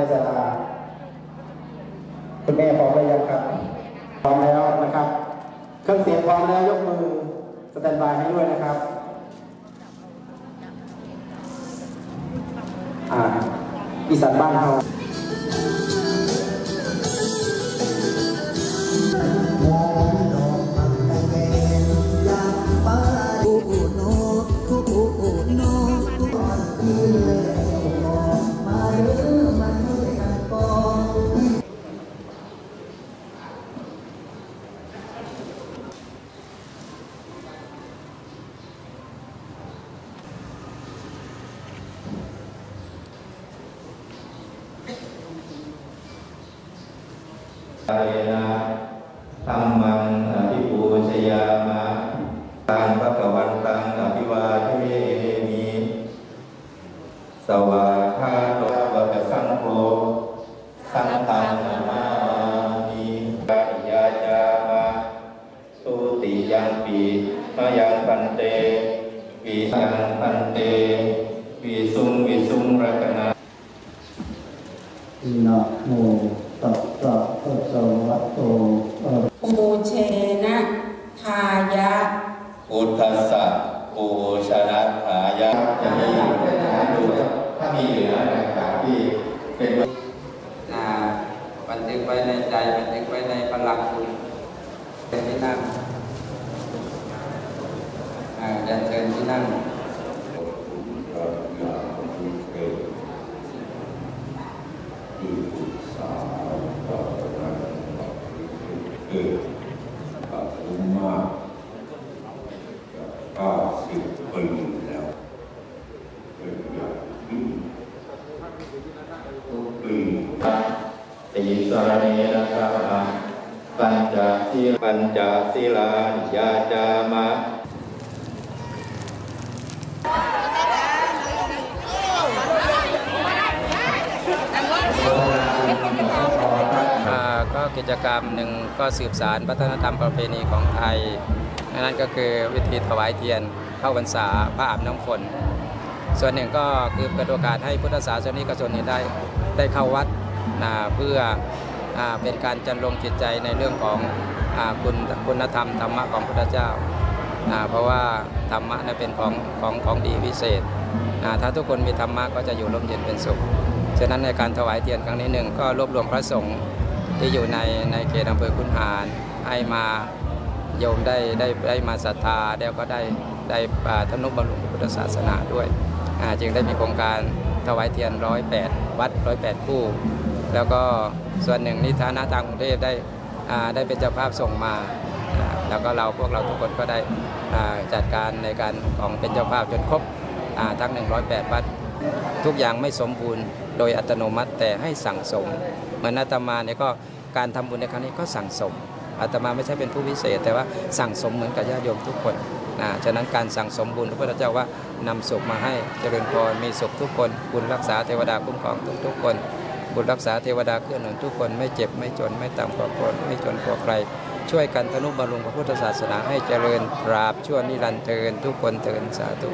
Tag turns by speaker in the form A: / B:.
A: ในสตาคุณแม่พ
B: ร้อมแล้วยัง
A: ครับ พร้อมแล้วนะครับ
B: เครื่องเสียงพร้อมแล้วยกมือสแตนบายให้ด้วยนะครับอ่าอีสานบ้านเราา
C: ยนะธรรมังอภิปูชยามะทางพระกวันตังอภิวาเทมิสวาคาโตวะกะสังโฆสังฆังนามามิกายาจามะสุติยังปีมายังพันเตวิยังพันเตวิสุงวิสุงรักนา
B: นะโม ตัสสะภะคะวะโตอะระ
D: ปูเชนะทายะ
C: พุทธัสสะปูชนะหายะจะมีเป็นฐานดูถ้ามีเหลือต่างๆที่เป็น
E: อ่าบันทึกไว้ในใจบันทึกไว้ในพลังคุณเป็นที่นั่งอ่ายันเชิญที่นั่ง
F: คือปฐุมมาเก้าสิบปีแล้วเป็นอย่างนี้ทุกปี
C: ติสรณีนะครับปัญจสีปัญจศีลานยาจามะ
E: กิจกรรมหนึ่งก็สืบสารวัฒนธรรมประเพณีของไทยนั่นก็คือวิธีถวายเทียนเข้าพรรษาพระอาบน้ำฝน ส่วนหนึ่งก็คือเปิดโอกาสให้พุทธศาสนิกชนได้ได้เข้าวัดนะเพื่ออเป็นการจันลงจิตใจในเรื่องของอคุณคุณธรรมธรรมะของพุทธเจ้าเพราะว่าธรรมะนั้นเป็นของของของดีวิเศษถ้าทุกคนมีธรรมะก็จะอยู่ร่มเย็นเป็นสุข ฉะนั้นในการถวายเทียนครั้งนี้หนึ่งก็รวบรวมพระสงฆ์ ที่อยู่ในในเขตอำเภอคุนหารให้มาโยมได้ได้ได้มาศรัทธาแล้วก็ได้ได้อ่าทนุบำรุงพระพุทธศาสนาด้วย จึงได้มีโครงการถวายเทียนร้อยแปดวัดร้อยแปดคู่ แล้วก็ส่วนหนึ่งนิทานะทางกรุงเทพได้ได้เป็นเจ้าภาพส่งมา แล้วก็เราพวกเราทุกคนก็ได้จัดการในการของเป็นเจ้าภาพจนครบอ่าทั้ง 108 วัด ทุกอย่างไม่สมบูรณ์โดยอัตโนมัติแต่ให้สั่งสมเหมือนอาตมาเนี่ยก็การทำบุญในครั้งนี้ก็สั่งสมอาตมาไม่ใช่เป็นผู้พิเศษ แต่ว่าสั่งสมเหมือนกับญาติโยมทุกคนนะฉะนั้นการสั่งสมบุญพระพุทธเจ้าว่านำสุขมาให้เจริญพรมีสุขทุกคน บุญรักษาเทวดาคุ้มครองทุกทุกๆคน บุญรักษาเทวดาเกื้อหนุนทุกคนไม่เจ็บไม่จนไม่ต่ำกว่าคนไม่จนกว่าใคร ช่วยกันทนุบำรุงพระพุทธศาสนาให้เจริญตราบชั่วนิรันดร์เทินทุกคนเทินสาธุ